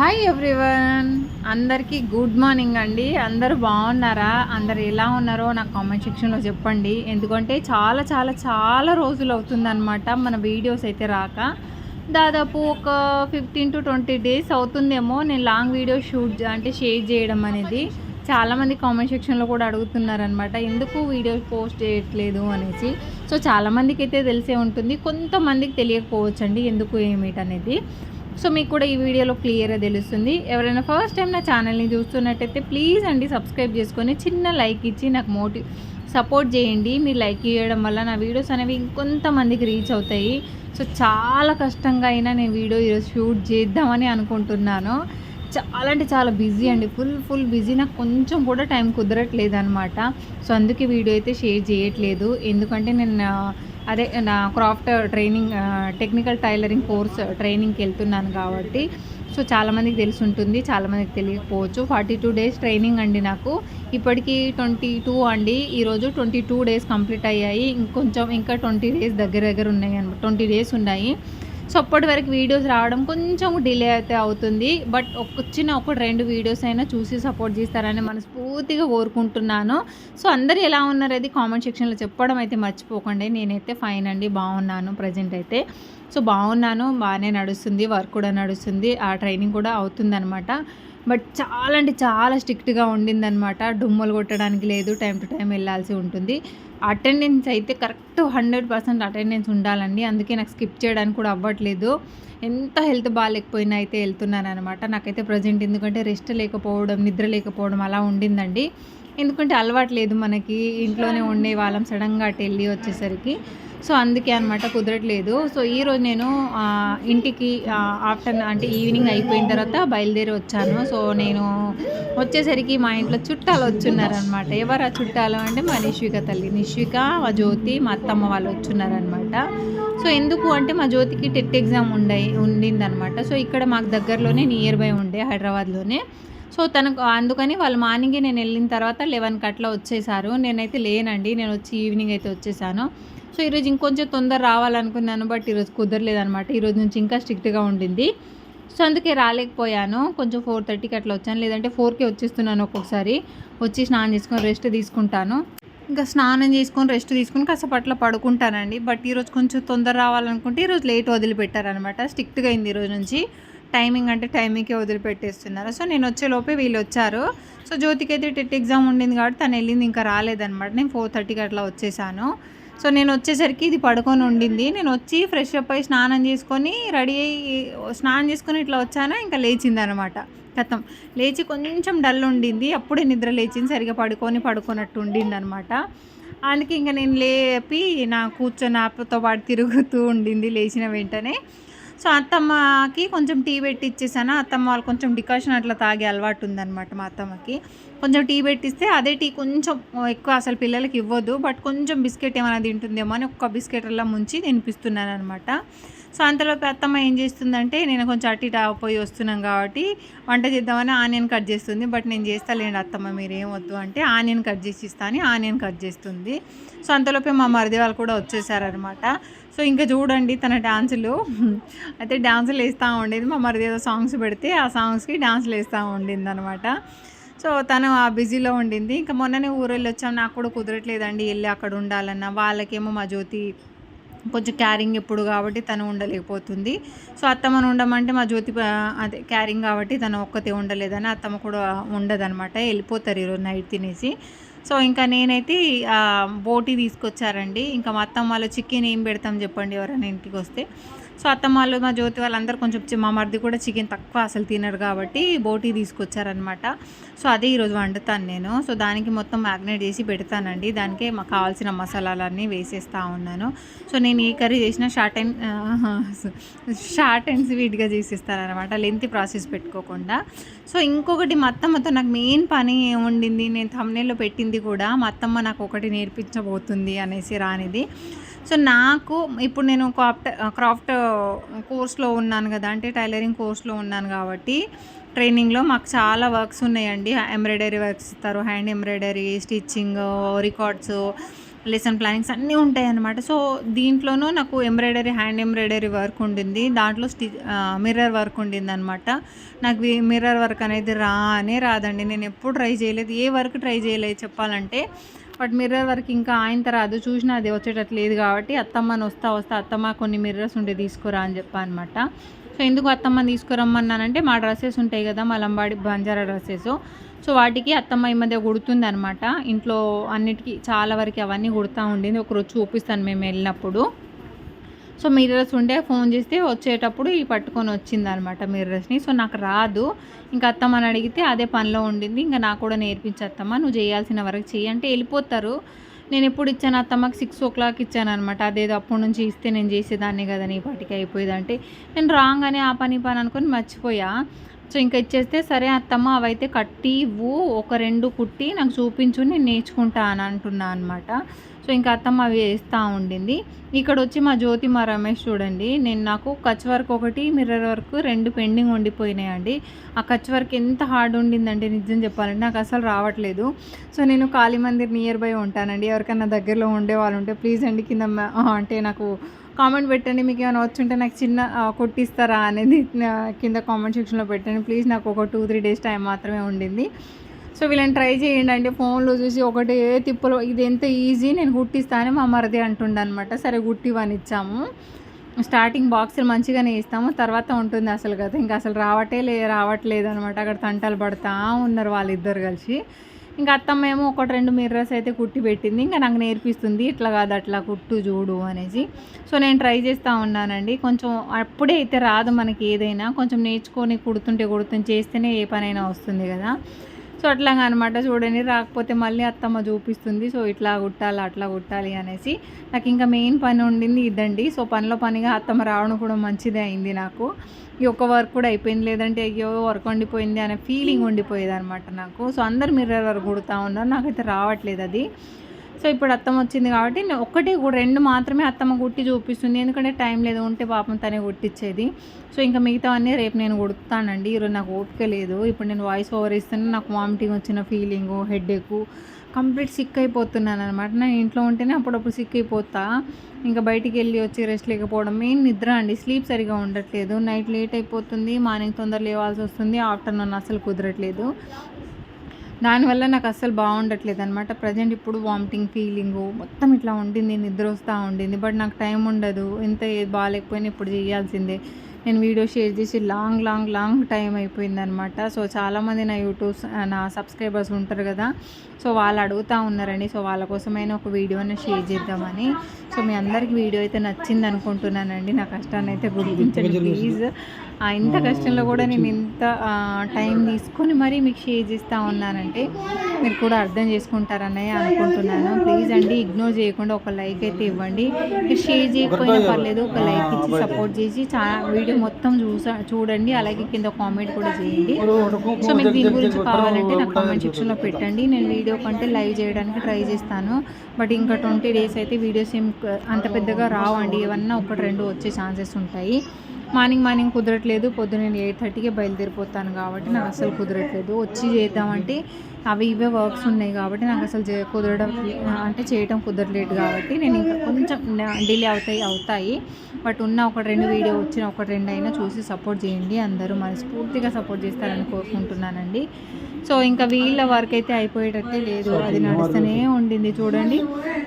Hi everyone అందరికీ good morning అండి. అందరూ బాగున్నారా? అందరు ఎలా ఉన్నారో నాకు కామెంట్ సెక్షన్లో చెప్పండి. ఎందుకంటే చాలా చాలా చాలా రోజులు అవుతుందన్నమాట మన వీడియోస్ అయితే రాక. దాదాపు ఒక ఫిఫ్టీన్ టు ట్వంటీ డేస్ అవుతుందేమో నేను లాంగ్ వీడియో షూట్ అంటే షేర్ చేయడం అనేది. చాలామంది కామెంట్ సెక్షన్లో కూడా అడుగుతున్నారనమాట ఎందుకు వీడియో పోస్ట్ చేయట్లేదు అనేసి. సో చాలామందికి అయితే తెలిసే ఉంటుంది. కొంతమందికి తెలియకపోవచ్చు అండి ఎందుకు ఏమిటనేది. సో మీకు కూడా ఈ వీడియోలో క్లియర్గా తెలుస్తుంది. ఎవరైనా ఫస్ట్ టైం నా ఛానల్ని చూస్తున్నట్టయితే ప్లీజ్ అండి సబ్స్క్రైబ్ చేసుకొని చిన్న లైక్ ఇచ్చి నాకు మోటి సపోర్ట్ చేయండి. మీరు లైక్ చేయడం వల్ల నా వీడియోస్ అనేవి ఇంకొంతమందికి రీచ్ అవుతాయి. సో చాలా కష్టంగా అయినా నేను వీడియో ఈరోజు షూట్ చేద్దామని అనుకుంటున్నాను. చాలా అంటే చాలా బిజీ అండి. Full full busy. నాకు కొంచెం కూడా టైం కుదరట్లేదు అనమాట సో అందుకే వీడియో అయితే షేర్ చేయట్లేదు. ఎందుకంటే నేను అదే నా craft training technical tailoring course ట్రైనింగ్కి వెళ్తున్నాను కాబట్టి సో చాలామందికి తెలిసి ఉంటుంది చాలామందికి తెలియకపోవచ్చు. ఫార్టీ టూ డేస్ ట్రైనింగ్ అండి నాకు. ఇప్పటికీ ట్వంటీ టూ అండి. ఈరోజు ట్వంటీ టూ డేస్ కంప్లీట్ అయ్యాయి. ఇంకొంచెం ఇంకా ట్వంటీ డేస్ దగ్గర దగ్గర ఉన్నాయి అనమాట ట్వంటీ డేస్ ఉన్నాయి. సో అప్పటి వరకు వీడియోస్ రావడం కొంచెం డిలే అయితే అవుతుంది. బట్ వచ్చిన ఒక రెండు వీడియోస్ అయినా చూసి సపోర్ట్ చేస్తారని మనస్ఫూర్తిగా కోరుకుంటున్నాను. సో అందరు ఎలా ఉన్నారు అది కామెంట్ సెక్షన్లో చెప్పడం అయితే మర్చిపోకండి. నేనైతే ఫైన్ అండి. బాగున్నాను. ప్రజెంట్ అయితే సో బాగున్నాను బాగానే నడుస్తుంది వర్క్ కూడా నడుస్తుంది ఆ ట్రైనింగ్ కూడా అవుతుందన్నమాట. బట్ చాలా అంటే చాలా స్ట్రిక్ట్గా ఉండిందనమాట డుమ్మలు కొట్టడానికి లేదు టైం టు టైం వెళ్ళాల్సి ఉంటుంది. అటెండెన్స్ అయితే కరెక్ట్ హండ్రెడ్ పర్సెంట్ అటెండెన్స్ ఉండాలండి. అందుకే నాకు స్కిప్ చేయడానికి కూడా అవ్వట్లేదు. ఎంత హెల్త్ బాగాలేకపోయినా అయితే వెళ్తున్నాను అనమాట నాకైతే ప్రజెంట్ ఎందుకంటే రెస్ట్ లేకపోవడం నిద్ర లేకపోవడం అలా ఉండిందండి. ఎందుకంటే అలవాటు లేదు మనకి. ఇంట్లోనే ఉండే వాళ్ళం సడన్గా అటు వెళ్ళి వచ్చేసరికి. సో అందుకే అనమాట కుదరట్లేదు. సో ఈరోజు నేను ఇంటికి ఆఫ్టర్నూన్ అంటే ఈవినింగ్ అయిపోయిన తర్వాత బయలుదేరి వచ్చాను. సో నేను వచ్చేసరికి మా ఇంట్లో చుట్టాలు వచ్చున్నారనమాట ఎవరు ఆ చుట్టాలు అంటే మా నిశ్విక తల్లి. నిశ్విక మా జ్యోతి మా అత్తమ్మ వాళ్ళు వచ్చున్నారనమాట సో ఎందుకు అంటే మా జ్యోతికి టెట్ ఎగ్జామ్ ఉండే ఉండిందనమాట సో ఇక్కడ మాకు దగ్గరలోనే నియర్ బై ఉండే హైదరాబాద్లోనే. సో తనకు అందుకని వాళ్ళు మార్నింగే నేను వెళ్ళిన తర్వాత లెవెన్కి అట్లా వచ్చేసారు. నేనైతే లేనండి. నేను వచ్చి ఈవినింగ్ అయితే వచ్చేసాను. సో ఈరోజు ఇంకొంచెం తొందర రావాలనుకున్నాను బట్ ఈరోజు కుదరలేదనమాట ఈరోజు నుంచి ఇంకా స్ట్రిక్ట్గా ఉండింది. సో అందుకే రాలేకపోయాను. కొంచెం ఫోర్ థర్టీకి అట్లా వచ్చాను. లేదంటే ఫోర్కే వచ్చేస్తున్నాను ఒక్కొక్కసారి. వచ్చి స్నానం చేసుకొని రెస్ట్ తీసుకుంటాను. ఇంకా స్నానం చేసుకొని రెస్ట్ తీసుకొని కాసేపట్ల పడుకుంటానండి. బట్ ఈరోజు కొంచెం తొందర రావాలనుకుంటే ఈరోజు లేట్ వదిలిపెట్టారనమాట స్ట్రిక్ట్గా అయింది ఈరోజు నుంచి. టైమింగ్ అంటే టైమింగ్కే వదిలిపెట్టేస్తున్నారు. సో నేను వచ్చేలోపే వీళ్ళు వచ్చారు. సో జ్యోతికి అయితే టెట్ ఎగ్జామ్ ఉండింది కాబట్టి తను వెళ్ళింది ఇంకా రాలేదనమాట నేను ఫోర్ థర్టీకి అట్లా వచ్చేసాను. సో నేను వచ్చేసరికి ఇది పడుకొని ఉండింది. నేను వచ్చి ఫ్రెష్ అప్ అయ్యి స్నానం చేసుకొని రెడీ అయ్యి స్నానం చేసుకొని ఇట్లా వచ్చానా ఇంకా లేచింది అనమాట కథం లేచి కొంచెం డల్ ఉండింది. అప్పుడే నిద్ర లేచింది. సరిగా పడుకొని పడుకున్నట్టు ఉండింది అనమాట అందుకే ఇంకా నేను లేపి నా కూర్చొని నాతో పాటు తిరుగుతూ ఉండింది. లేచిన వెంటనే సో అత్తమ్మకి కొంచెం టీ పెట్టి ఇచ్చేసాను అత్తమ్మ వాళ్ళు కొంచెం డికాషన్ అట్లా తాగే అలవాటు ఉందన్నమాట మా అత్తమ్మకి. కొంచెం టీ పెట్టిస్తే అదే టీ కొంచెం ఎక్కువ అసలు పిల్లలకి ఇవ్వద్దు బట్ కొంచెం బిస్కెట్ ఏమైనా తింటుందేమో అని ఒక్క బిస్కెట్ అలా ముంచి తినిపిస్తున్నాను అనమాట సో అంతలోపు అత్తమ్మ ఏం చేస్తుందంటే నేను కొంచెం అట్టి పోయి వస్తున్నాం కాబట్టి వంట చేద్దామని ఆనియన్ కట్ చేస్తుంది. బట్ నేను చేస్తాలేండి అత్తమ్మ మీరు ఏం వద్దు అంటే ఆనియన్ కట్ చేసి ఇస్తాను ఆనియన్ కట్ చేస్తుంది. సో అంతలోపే మా మరిది వాళ్ళు కూడా వచ్చేసారనమాట సో ఇంకా చూడండి తన డ్యాన్సులు అయితే డ్యాన్సులు వేస్తూ ఉండేది. మా మరిది ఏదో సాంగ్స్ పెడితే ఆ సాంగ్స్కి డ్యాన్సులు వేస్తూ ఉండింది అనమాట సో తను ఆ బిజీలో ఉండింది. ఇంకా మొన్ననే ఊరు వెళ్ళి వచ్చాం. నాకు కూడా కుదరట్లేదండి వెళ్ళి అక్కడ ఉండాలన్న. వాళ్ళకేమో మా జ్యోతి కొంచెం క్యారింగ్ ఎప్పుడు కాబట్టి తను ఉండలేకపోతుంది. సో అత్తమ్మను ఉండమంటే మా జ్యోతి అదే క్యారింగ్ కాబట్టి తను ఒక్కతే ఉండలేదని అత్తమ్మ కూడా ఉండదనమాట వెళ్ళిపోతారు ఈరోజు నైట్ తినేసి. సో ఇంకా నేనైతే బోటి తీసుకొచ్చారండి. ఇంకా మా అత్తమ్మ వాళ్ళు చికెన్ ఏం పెడతాం చెప్పండి ఎవరైనా ఇంటికి వస్తే. సో అత్తమ్మ వాళ్ళు మా జ్యోతి వాళ్ళందరూ కొంచెం మా మరిది కూడా చికెన్ తక్కువ అసలు తినరు కాబట్టి బోటీ తీసుకొచ్చారనమాట సో అదే ఈరోజు వండుతాను నేను. సో దానికి మొత్తం మ్యాగ్నేట్ చేసి పెడతానండి. దానికే మాకు కావాల్సిన మసాలాలన్నీ వేసేస్తూ ఉన్నాను. సో నేను ఏ కర్రీ చేసినా షార్ట్ అండ్ షార్ట్ అండ్ స్వీట్గా చేసేస్తానమాట లెంత్ ప్రాసెస్ పెట్టుకోకుండా. సో ఇంకొకటి మా అత్తమ్మతో నాకు మెయిన్ పని ఏముండింది? నేను తమ్నేలో పెట్టింది కూడా మా అత్తమ్మ నాకు ఒకటి నేర్పించబోతుంది అనేసి రానిది. సో నాకు ఇప్పుడు నేను క్రాఫ్ట్ క్రాఫ్ట్ కోర్స్లో ఉన్నాను కదా అంటే టైలరింగ్ కోర్స్లో ఉన్నాను కాబట్టి ట్రైనింగ్లో మాకు చాలా వర్క్స్ ఉన్నాయండి. ఎంబ్రాయిడరీ వర్క్స్ ఇస్తారు. Hand embroidery stitching records lesson plannings అన్నీ ఉంటాయి అన్నమాట సో దీంట్లోనూ నాకు ఎంబ్రాయిడరీ హ్యాండ్ ఎంబ్రాయిడరీ వర్క్ ఉండింది. దాంట్లో స్టి మిర్రర్ వర్క్ ఉండింది అనమాట నాకు మిర్రర్ వర్క్ అనేది రానే రాదండి. నేను ఎప్పుడు ట్రై చేయలేదు. ఏ వర్క్ ట్రై చేయలేదు చెప్పాలంటే. బట్ మిర్రర్ వర్క్ ఇంకా ఆయన రాదు చూసినా అది వచ్చేటట్టు లేదు కాబట్టి అత్తమ్మని వస్తా వస్తా అత్తమ్మ కొన్ని మిర్రర్స్ ఉంటే తీసుకురా అని చెప్పా అనమాట సో ఎందుకు అత్తమ్మని తీసుకురమ్మన్నానంటే మా డ్రెస్సెస్ ఉంటాయి కదా మా లంబాడి బంజారా డ్రెస్సెస్. సో వాటికి అత్తమ్మ ఈ మధ్య కుడుతుంది అనమాట ఇంట్లో అన్నిటికీ చాలా వరకు అవన్నీ కుడుతూ ఉండింది. ఒకరోజు చూపిస్తాను మేము వెళ్ళినప్పుడు. సో మిర్రర్స్ ఉండే ఫోన్ చేస్తే వచ్చేటప్పుడు ఈ పట్టుకొని వచ్చింది అనమాట మిర్రర్స్ని. సో నాకు రాదు. ఇంకా అత్తమ్మని అడిగితే అదే పనిలో ఉండింది. ఇంకా నాకు కూడా నేర్పించత్తమ్మ నువ్వు చేయాల్సిన వరకు చెయ్యి అంటే వెళ్ళిపోతారు. నేను ఎప్పుడు ఇచ్చాను అత్తమ్మకి? సిక్స్ ఓ క్లాక్ ఇచ్చాను అనమాట అదేదో అప్పటి నుంచి ఇస్తే నేను చేసేదాన్ని కదా నీ పాటికి అయిపోయేది అంటే. నేను రాగానే ఆ పని పని అనుకొని మర్చిపోయా. సో ఇంకా ఇచ్చేస్తే సరే అత్తమ్మ అవైతే కట్టి ఇవ్వు ఒక రెండు కుట్టి నాకు చూపించు నేను నేర్చుకుంటా అని అంటున్నా అనమాట సో ఇంకా అత్తమ్మ అవి వేస్తూ ఉండింది. ఇక్కడ వచ్చి మా జ్యోతి మా రమేష్ చూడండి నేను నాకు కచ్ వర్క్ ఒకటి మిర్రర్ వర్క్ రెండు పెండింగ్ ఉండిపోయినాయండి ఆ కచ్ వర్క్ ఎంత హార్డ్ ఉండిందంటే నిజం చెప్పాలంటే నాకు అసలు రావట్లేదు. సో నేను కాళీ మందిర్ నియర్ బై ఉంటానండి. ఎవరికైనా దగ్గరలో ఉండే వాళ్ళు ఉంటే ప్లీజ్ అండి కింద అంటే నాకు కామెంట్ పెట్టండి. మీకు ఏమైనా వచ్చుంటే నాకు చిన్న కొట్టిస్తారా అనేది కింద కామెంట్ సెక్షన్లో పెట్టండి. ప్లీజ్ నాకు ఒక టూ త్రీ డేస్ టైం మాత్రమే ఉండింది. సో వీళ్ళని ట్రై చేయండి అంటే ఫోన్లో చూసి ఒకటే తిప్పలు ఇది ఎంత ఈజీ నేను గుట్టిస్తానని మా మరిది అంటుండే అనమాట సరే కుట్టివని ఇచ్చాము. స్టార్టింగ్ బాక్సులు మంచిగానే ఇస్తాము. తర్వాత ఉంటుంది అసలు కదా. ఇంకా అసలు రావటే లే రావట్లేదు అనమాట అక్కడ తంటలు పడతా ఉన్నారు వాళ్ళిద్దరు కలిసి. ఇంకా అత్తమ్మ ఏమో ఒకటి రెండు మిర్రర్స్ అయితే కుట్టి పెట్టింది. ఇంకా నాకు నేర్పిస్తుంది. ఇట్లా కాదు అట్లా కుట్టు చూడు అనేసి. సో నేను ట్రై చేస్తూ ఉన్నానండి. కొంచెం అప్పుడే అయితే రాదు మనకి ఏదైనా. కొంచెం నేర్చుకొని కుడుతుంటే కుడుతుంటే చేస్తేనే ఏ పనైనా వస్తుంది కదా. సో అట్లాగా అనమాట చూడండి రాకపోతే మళ్ళీ అత్తమ్మ చూపిస్తుంది. సో ఇట్లా కుట్టాలి అట్లా కుట్టాలి అనేసి. నాకు ఇంకా మెయిన్ పని ఉండింది ఇదండి. సో పనిలో పనిగా అత్తమ్మ రావడం కూడా మంచిదే అయింది నాకు. ఈ ఒక్క వర్క్ కూడా అయిపోయింది. లేదంటే అయ్యో వర్క్ ఉండిపోయింది అనే ఫీలింగ్ ఉండిపోయేది అనమాట నాకు. సో అందరు మిర్రర్ వర్క్ కుడుతూ ఉన్నారు. నాకైతే రావట్లేదు అది. సో ఇప్పుడు అత్తమ్మ వచ్చింది కాబట్టి నేను ఒక్కటి కూడా రెండు మాత్రమే అత్తమ్మ కుట్టి చూపిస్తుంది. ఎందుకంటే టైం లేదు ఉంటే పాపం తనే కుట్టించేది సో ఇంకా మిగతావన్నీ రేపు నేను కుడుతానండి. ఈరోజు నాకు ఓపిక లేదు. ఇప్పుడు నేను వాయిస్ ఓవర్ ఇస్తున్నా నాకు వామిటింగ్ వచ్చిన ఫీలింగు హెడేక్ కంప్లీట్ సిక్ అయిపోతున్నాను అనమాట నేను ఇంట్లో ఉంటేనే అప్పుడప్పుడు సిక్ అయిపోతా. ఇంకా బయటికి వెళ్ళి వచ్చి రెస్ట్ లేకపోవడం మెయిన్ నిద్ర అండి. స్లీప్ సరిగా ఉండట్లేదు. నైట్ లేట్ అయిపోతుంది. మార్నింగ్ తొందర లేవాల్సి వస్తుంది. ఆఫ్టర్నూన్ అసలు కుదరట్లేదు. దానివల్ల నాకు అస్సలు బాగుండట్లేదు అనమాట ప్రజెంట్ ఇప్పుడు వామిటింగ్ ఫీలింగు మొత్తం ఇట్లా ఉండింది నిద్ర వస్తూ ఉండింది. బట్ నాకు టైం ఉండదు ఎంత ఏది బాగాలేకపోయినా ఇప్పుడు చేయాల్సిందే. నేను వీడియో షేర్ చేసి లాంగ్ లాంగ్ లాంగ్ టైం అయిపోయింది అనమాట సో చాలామంది నా యూట్యూబ్ నా సబ్స్క్రైబర్స్ ఉంటారు కదా సో వాళ్ళు అడుగుతూ ఉన్నారండి. సో వాళ్ళ కోసమైనా ఒక వీడియోని షేర్ చేద్దామని. సో మీ అందరికి వీడియో అయితే నచ్చింది అనుకుంటున్నానండి. నా కష్టాన్ని అయితే గుర్తించండి ప్లీజ్. ఇంత కష్టంలో కూడా నేను ఇంత టైం తీసుకొని మరీ మీకు షేర్ చేస్తూ ఉన్నానంటే మీరు కూడా అర్థం చేసుకుంటారని అనుకుంటున్నాను. ప్లీజ్ అండి ఇగ్నోర్ చేయకుండా ఒక లైక్ అయితే ఇవ్వండి. మీరు షేర్ చేయకపోయినా పర్లేదు ఒక లైక్ ఇచ్చి సపోర్ట్ చేసి చాలా వీడియో మొత్తం చూసా చూడండి. అలాగే కింద కామెంట్ కూడా చేయండి. సో మీకు దీని గురించి కావాలంటే నాకు కామెంట్ సెక్షన్లో పెట్టండి. నేను వీడియో కంటే లైవ్ చేయడానికి ట్రై చేస్తాను. బట్ ఇంకా ట్వంటీ డేస్ అయితే వీడియోస్ ఏం అంత పెద్దగా రావండి. ఏమన్నా ఒకటి రెండు వచ్చే ఛాన్సెస్ ఉంటాయి. మార్నింగ్ మార్నింగ్ కుదరట్లేదు పొద్దున్న నేను ఎయిట్ థర్టీకే బయలుదేరిపోతాను కాబట్టి నాకు అసలు కుదరట్లేదు. వచ్చి చేద్దామంటే అవి ఇవే వర్క్స్ ఉన్నాయి కాబట్టి నాకు అసలు కుదరడం అంటే చేయడం కుదరలేదు కాబట్టి నేను ఇంకా కొంచెం డిలే అవుతాయి అవుతాయి. బట్ ఉన్న ఒక రెండు వీడియో వచ్చిన ఒక రెండు అయినా చూసి సపోర్ట్ చేయండి. అందరూ మనస్ఫూర్తిగా సపోర్ట్ చేస్తారని కోరుకుంటున్నానండి. సో ఇంకా వీళ్ళ వర్క్ అయితే అయిపోయేటట్టే లేదు. అది నడుస్తూనే ఉండింది. చూడండి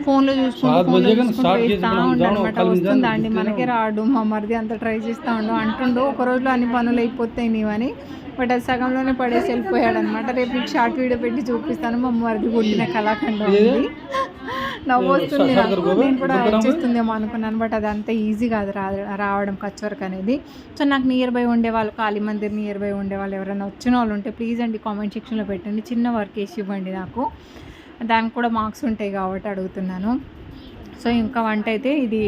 ఫోన్లో చూసుకుంటూ ఫోన్లో చూసుకుంటూ వేస్తూ ఉండనమాట వస్తుందా అండి? మనకే రాడు. మా మరిది అంత ట్రై చేస్తూ ఉండు. అంటుండు ఒక రోజులో అన్ని పనులు అయిపోతాయి నీవని. బట్ అది సగంలోనే పడేసి వెళ్ళిపోయాడు అనమాట రేపు మీకు షార్ట్ వీడియో పెట్టి చూపిస్తాను. మా మరిది పుట్టిన కళాఖండం ఉంది. నవ్వు వస్తుంది నాకు. నేను కూడా వచ్చేస్తుందేమో అనుకున్నాను బట్ అది అంత ఈజీ కాదు రా రావడం కచ్ వర్క్ అనేది. సో నాకు నియర్ బై ఉండే వాళ్ళు కాళీ మందిర్ నియర్ బై ఉండే వాళ్ళు ఎవరైనా వచ్చిన వాళ్ళు ఉంటే ప్లీజ్ అండి కామెంట్ సెక్షన్లో పెట్టండి. చిన్న వర్క్ వేసి ఇవ్వండి నాకు. దానికి కూడా మార్క్స్ ఉంటాయి కాబట్టి అడుగుతున్నాను. సో ఇంకా వంట అయితే ఇది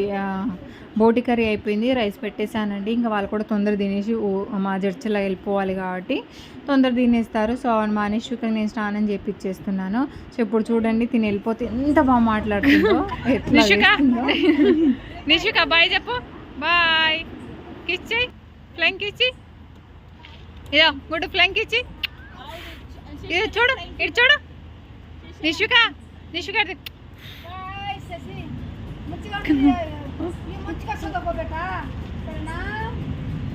బోటి కర్రీ అయిపోయింది రైస్ పెట్టేశానండి. ఇంకా వాళ్ళు కూడా తొందర తినేసి ఊ- మా చర్చిలో వెళ్ళిపోవాలి కాబట్టి తొందర తినేస్తారు. సో మా నిష్కి నేను స్నానం చేపిచ్చేస్తున్నాను. సో ఇప్పుడు చూడండి తిని వెళ్ళిపోతే ఎంత బాగా మాట్లాడుతుందో. నిషిక! బాయ్ చెప్పు. బాయ్. కిస్ చెయ్యి ఫ్లైంగ్ కిచ్చి ఇదో గుడ్ ఫ్లైంగ్ కిచ్చి ఇది చూడు ఇటు చూడు. నిషిక నిషిక ఇచ్చేసి మంచిగా ఉంటుంది. ఈ మంచిగా చదువుకో బేటా సరేనా డోర్ పెట్టు. కొట్టాడుకుంటుంది సరేనా నీకు డబ్బులు ఇచ్చినా కదా ఆ? నీ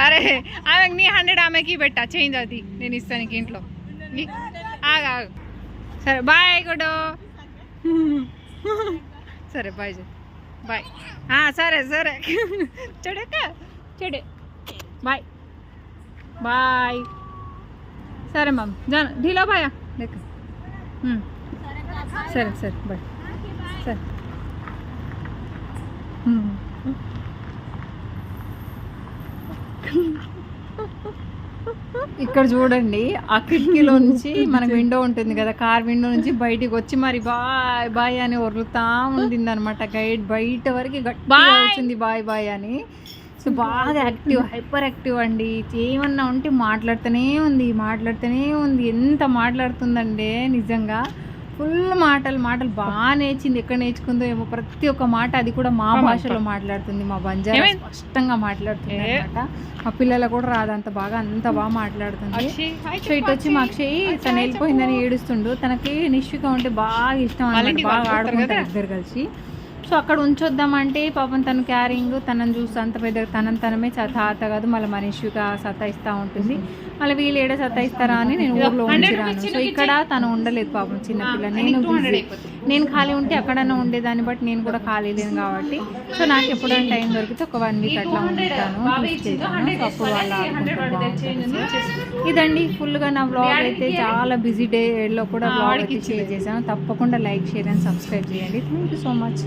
అరే ఆమెకి నీ హండ్రెడ్ ఆమెకి పెట్టా చేంజ్ అది నేను ఇస్తాను నీకు ఇంట్లో నీ- ఆగు ఆగు సరే బాయ్ గుడ్ సరే బాయ్ బాయ్ సరే సరే చూడక చూడు బాయ్ బాయ్ సరే మమ్ జాన ఢీలో బాయ్ లెక్క హ్మ్. సరే సరే బాయ్ సరే హ్మ్. ఇక్కడ చూడండి ఆ కిటికీలో నుంచి మనకు విండో ఉంటుంది కదా కార్ విండో నుంచి బయటికి వచ్చి మరి బాయ్ బాయ్ అని వరులుతా ఉండింది అనమాట గైడ్ బయట వరకు గట్టిగా. వచ్చింది బాయ్ బాయ్ అని. సో బాగా యాక్టివ్ హైపర్ యాక్టివ్ అండి. ఏమన్నా ఉంటే మాట్లాడుతూనే ఉంది మాట్లాడుతూనే ఉంది. ఎంత మాట్లాడుతుందండి నిజంగా ఫుల్ మాటలు మాటలు బాగా నేర్చింది. ఎక్కడ నేర్చుకుందో ఏమో ప్రతి ఒక్క మాట అది కూడా మా. భాషలో మాట్లాడుతుంది. మా బంజారా? స్పష్టంగా మాట్లాడుతుంది. అనమాట మా పిల్లలు కూడా రాదంత బాగా అంత బాగా మాట్లాడుతుంది. సో ఇటు వచ్చి మా అక్షయ్ తను వెళ్ళిపోయిందని ఏడుస్తుండు. తనకి నిష్విక ఉంటే బాగా ఇష్టం బాగా ఆడుకుంటారు. ఇద్దరు కలిసి. సో అక్కడ ఉంచొద్దామంటే పాపం తను క్యారింగ్ తనని చూస్తే అంత పెద్ద తనని తనమే తాత కాదు మళ్ళీ మన నిష్విక సతాయిస్తూ ఉంటుంది. మళ్ళీ వీళ్ళు ఏడ సతాయిస్తారా అని నేను ఊర్లో ఉంచిరాను సో ఇక్కడ తను ఉండలేదు పాపం చిన్నపిల్ల నేను. నేను ఖాళీ ఉంటే అక్కడన్నా ఉండేదాన్ని బట్ నేను కూడా ఖాళీ లేను కాబట్టి. సో నాకు ఎప్పుడైనా టైం దొరికితే ఒక వన్ వీక్ అట్లా ఉంటాను. సో అప్పుడు వాళ్ళు. ఇదండి ఫుల్గా నా బ్లాగ్ అయితే చాలా బిజీ డేలో కూడా బ్లాగ్ అయితే షేర్ చేశాను. తప్పకుండా లైక్ షేర్ అండ్ సబ్స్క్రైబ్ చేయండి. Thank you so much